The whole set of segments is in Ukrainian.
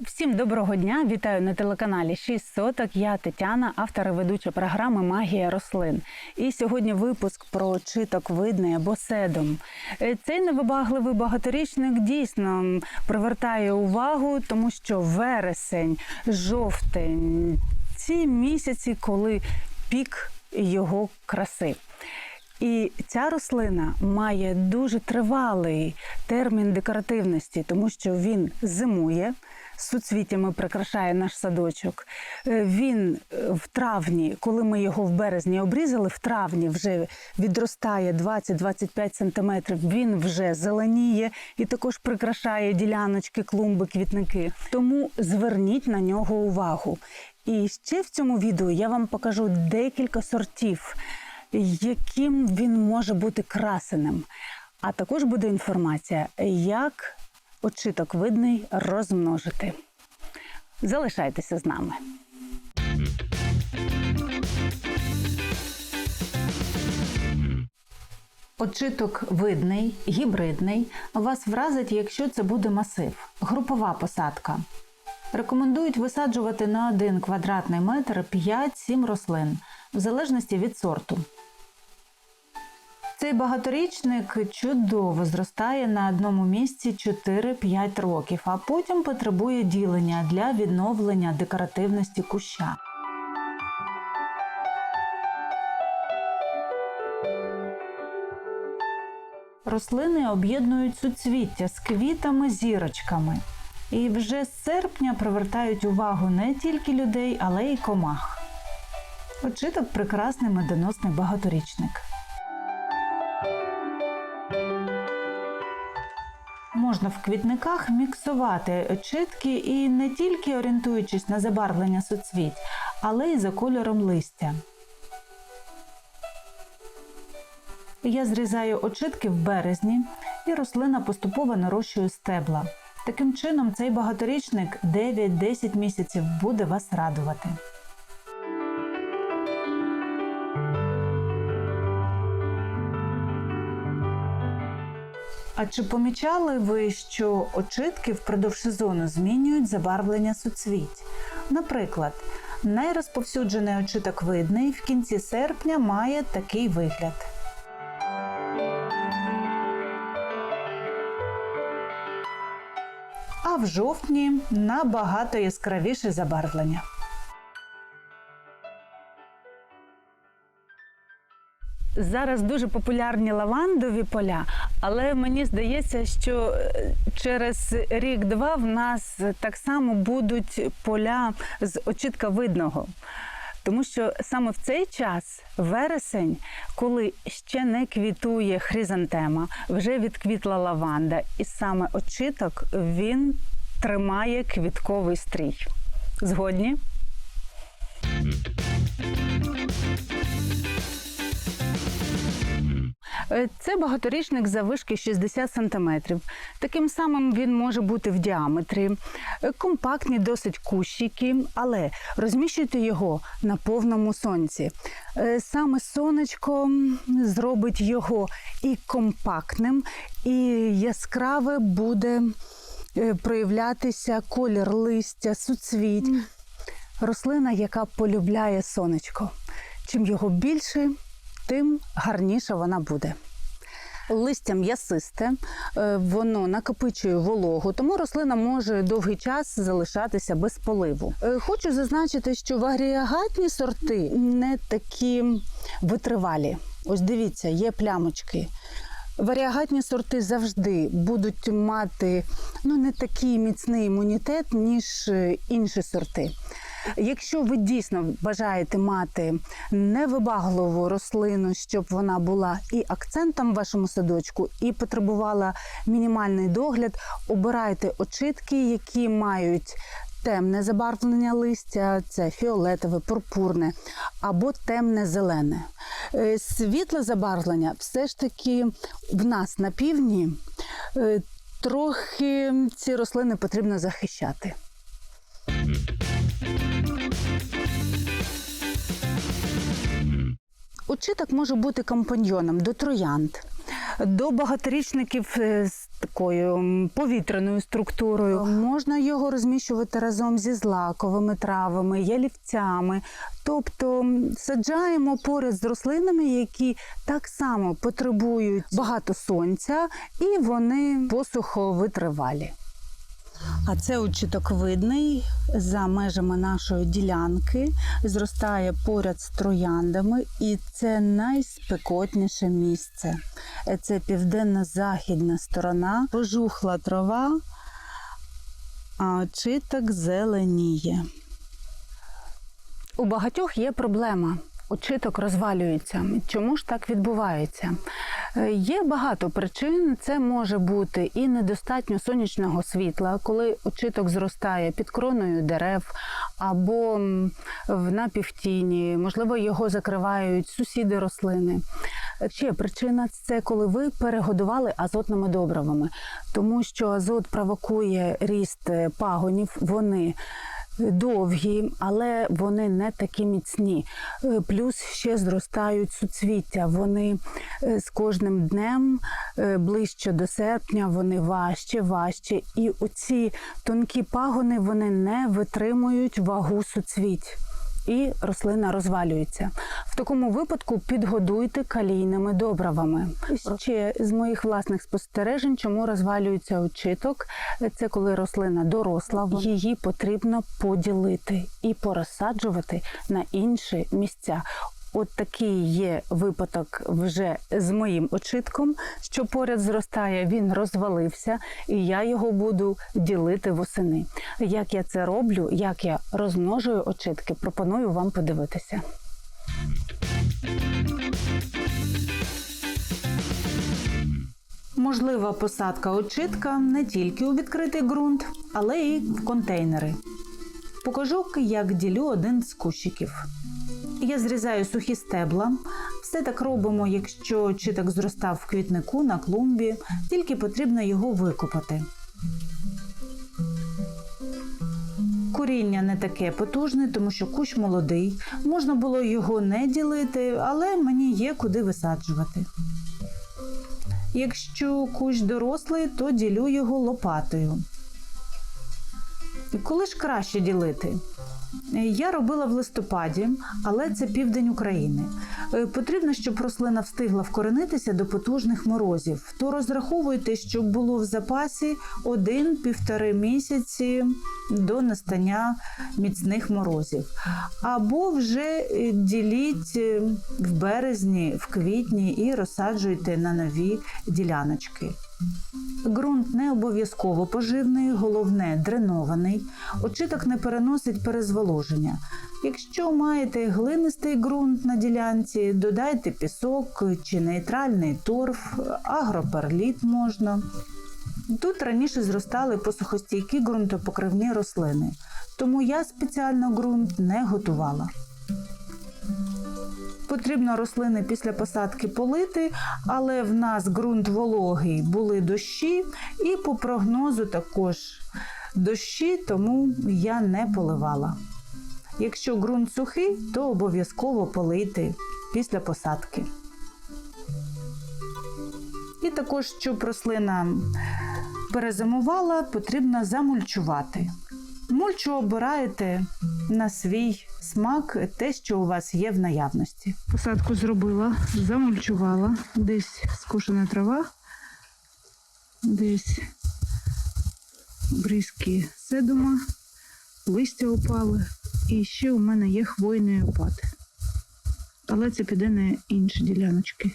Всім доброго дня! Вітаю на телеканалі 6 соток. Я Тетяна, автор і ведуча програми Магія рослин. І сьогодні випуск про читок видний або седом. Е, Цей невибагливий багаторічник дійсно привертає увагу, тому що вересень, жовтень ці місяці, коли пік його краси. І ця рослина має дуже тривалий термін декоративності, тому що він зимує, суцвіттями прикрашає наш садочок. Е, Він е, в травні, коли ми його в березні обрізали, в травні вже відростає 20-25 сантиметрів. Він вже зеленіє і також прикрашає діляночки, клумби, квітники. Тому зверніть на нього увагу. І ще в цьому відео я вам покажу декілька сортів яким він може бути красеним. А також буде інформація, як очиток видний розмножити. Залишайтеся з нами. Очиток видний, гібридний вас вразить, якщо це буде масив, групова посадка. Рекомендують висаджувати на 1 квадратний метр 5-7 рослин, в залежності від сорту. Цей багаторічник чудово зростає на одному місці 4-5 років, а потім потребує ділення для відновлення декоративності куща. Рослини об'єднують суцвіття з квітами-зірочками. І вже з серпня привертають увагу не тільки людей, але й комах. Очиток прекрасний медоносний багаторічник. Можна в квітниках міксувати очитки і не тільки орієнтуючись на забарвлення суцвіть, але й за кольором листя. Я зрізаю очитки в березні, і рослина поступово нарощує стебла. Таким чином, цей багаторічник 9-10 місяців буде вас радувати. А чи помічали ви, що очитки впродовж сезону змінюють забарвлення суцвіть? Наприклад, найрозповсюджений очиток видний в кінці серпня має такий вигляд. А в жовтні набагато яскравіше забарвлення. Зараз дуже популярні лавандові поля, але мені здається, що е, через рік-два в нас так само будуть поля з очітка видного. Тому що саме в цей час, вересень, коли ще не квітує хризантема, вже відквітла лаванда, і саме очиток він тримає квітковий стрій. Згодні? Е, Це багаторічник заввишки 60 см. Таким самим він може бути в діаметрі. Е, Компактні досить кущики, але розміщуйте його на повному сонці. Е, Саме сонечко зробить його і компактним, і яскраве буде проявлятися колір листя, суцвіть. Рослина, яка полюбляє сонечко. Чим його більше, тим гарніша вона буде. Листя м'ясисте, е, воно накопичує вологу, тому рослина може довгий час залишатися без поливу. Е, Хочу зазначити, що варіагатні сорти не такі витривалі. Ось дивіться, є плямочки. Варіагатні сорти завжди будуть мати ну, не такий міцний імунітет, ніж е, інші сорти. Якщо ви дійсно бажаєте мати невибагливу рослину, щоб вона була і акцентом в вашому садочку, і потребувала мінімальний догляд, обирайте очитки, які мають темне забарвлення листя, це фіолетове, пурпурне або темне зелене. Е, Світле забарвлення все ж таки в нас на півдні е, трохи ці рослини потрібно захищати. Очиток може бути компаньйоном до троянд, До багаторічників е, з такою повітряною структурою можна його розміщувати разом зі злаковими травами, ялівцями. Тобто саджаємо поряд з рослинами, які так само потребують багато сонця, і вони посуховитривалі. А це учиток видний за межами нашої ділянки, зростає поряд з трояндами, і це найспекотніше місце. Це південно-західна сторона, пожухла трава, а очиток зеленіє. У багатьох є проблема. Очиток розвалюється. Чому ж так відбувається? Е, Є багато причин. Це може бути і недостатньо сонячного світла, коли очиток зростає під кроною дерев або в напівтіні, можливо, його закривають сусіди рослини. Ще причина це коли ви перегодували азотними добривами, тому що азот провокує ріст е, пагонів. Вони довгі, але вони не такі міцні. Е, Плюс ще зростають суцвіття. Вони е, з кожним днем е, ближче до серпня, вони важче, важче. І оці тонкі пагони вони не витримують вагу суцвіть. І рослина розвалюється. В такому випадку підгодуйте калійними добривами. Ще з моїх власних спостережень, чому розвалюється очиток, це коли рослина доросла, її потрібно поділити і порозсаджувати на інші місця. От такий є випадок вже з моїм очитком, що поряд зростає, він розвалився, і я його буду ділити восени. Як я це роблю, як я розмножую очитки, пропоную вам подивитися. Можлива посадка очитка не тільки у відкритий ґрунт, але й в контейнери. Покажу, як ділю один з кущиків. Я зрізаю сухі стебла. Все так робимо, якщо читок зростав в квітнику на клумбі, тільки потрібно його викопати. Коріння не таке потужне, тому що кущ молодий. Можна було його не ділити, але мені є куди висаджувати. Якщо кущ дорослий, то ділю його лопатою. Коли ж краще ділити? Я робила в листопаді, але це південь України. Е, Потрібно, щоб рослина встигла вкоренитися до потужних морозів. То розраховуйте, щоб було в запасі один-півтори місяці до настання міцних морозів. Або вже е, діліть е, в березні, в квітні і розсаджуйте на нові діляночки. Ґрунт не обов'язково поживний, головне дренований. Очиток не переносить перезволоження. Якщо маєте глинистий ґрунт на ділянці, додайте пісок чи нейтральний торф, агроперліт можна. Тут раніше зростали посухостійкі ґрунтопокривні рослини, тому я спеціально ґрунт не готувала. Потрібно рослини після посадки полити, але в нас ґрунт вологий, були дощі, і по прогнозу також дощі, тому я не поливала. Якщо ґрунт сухий, то обов'язково полити після посадки. І також, щоб рослина перезимувала, потрібно замульчувати. Мульчу обираєте на свій смак, те, що у вас є в наявності. Посадку зробила, замульчувала, десь скошена трава, десь бризки седума, листя опали, і ще у мене є хвойний опад. Але це піде на інші діляночки.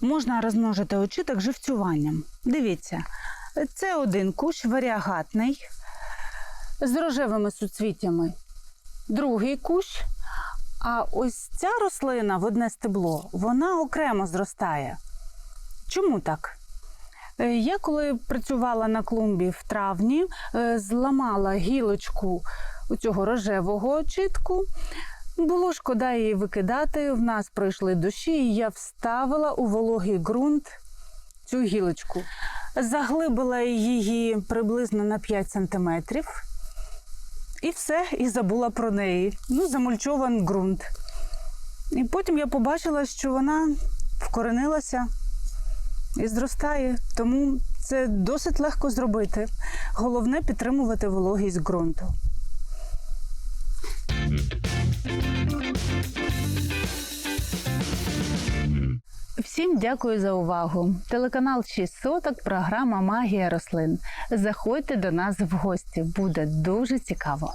Можна розмножити очиток живцюванням. Дивіться, це один кущ варіагатний з рожевими суцвіттями. Другий кущ. А ось ця рослина в одне стебло, вона окремо зростає. Чому так? Е, Я коли працювала на клумбі в травні, е, зламала гілочку цього рожевого очитку. Було шкода її викидати. В нас пройшли дощі, і я вставила у вологий ґрунт цю гілочку. Заглибила її приблизно на 5 сантиметрів. І все, і забула про неї. Ну, замульчован ґрунт. І потім я побачила, що вона вкоренилася і зростає. Тому це досить легко зробити. Головне підтримувати вологість ґрунту. Всім дякую за увагу. Телеканал 6 соток, програма Магія рослин. Заходьте до нас в гості, буде дуже цікаво.